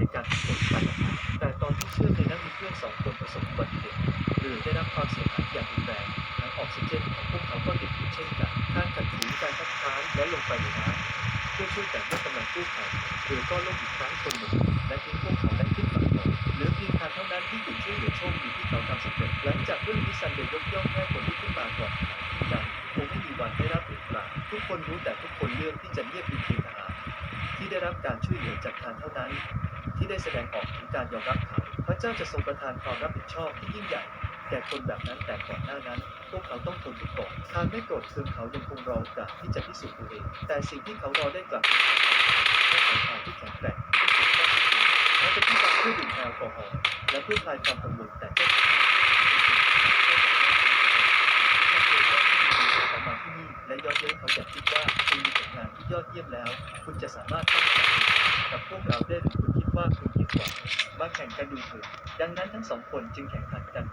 ในการขับรถไปแต่ตอนที่เชื่อมในนั้นมีเพื่อนสองคนประสบอุบัติเหตุหรือได้รับความเสียหายอย่างรุนแรงทั้งออกซิเจนของพวกเขาก็ติดอยู่เช่นกันการขัดขืนการคัดค้านและลงไปในน้ำเพื่อช่วยแต่เมื่กำลังกู้ภัยเรือก็ล่มอีกครั้งคนหนึ่งและทิ้งพวกเขาและขึ้นฝั่งก่อนเหลือเพียงทางเท่านั้นที่ถูกช่วยเหลือโชคดีที่เขาทำสำเร็จหลังจากเรื่องนี้ซันเดย์ยกย่องแค่คนที่ขึ้นมาก่อนยังคงไม่มีวันได้รับเหรียญกลาทุกคนรู้แต่ทุกคนเลือกที่จะเงียบดูเพีทหารที่ได้รับการช่วยเหลือจากทางเท่านั้น ที่ได้แสดงออกถึงการยอมรับเขาพระเจ้าจะทรงประทานความรับผิดชอบที่ยิ่งใหญ่แก่คนแบบนั้นแต่ก่อนหน้านั้น พวกเขาต้องทนทุกข์ก่อนทางไม่โกรธเคืองเขายังคงรอโอกาสที่จะพิสูจน์ตัวเอง แต่สิ่งที่เขารอได้กลับเป็นความสัมพันธ์ที่แข็งแกร่งเขาเป็นที่การเพื่อดื่มแอลกอฮอล์และเพื่อคลายความกังวลแต่ก็เขามาที่นี่และยอดเย้ยเขาอยากคิดว่าคุณมีผลงานที่ยอดเยี่ยมแล้ว คุณจะสามารถตั้งใจ กับพวกเราได้หรือคุณคิดว่าคุณเก่งกว่ามาแข่งกันดูเถิดดังนั้นทั้งสองคนจึงแข่งขันกัน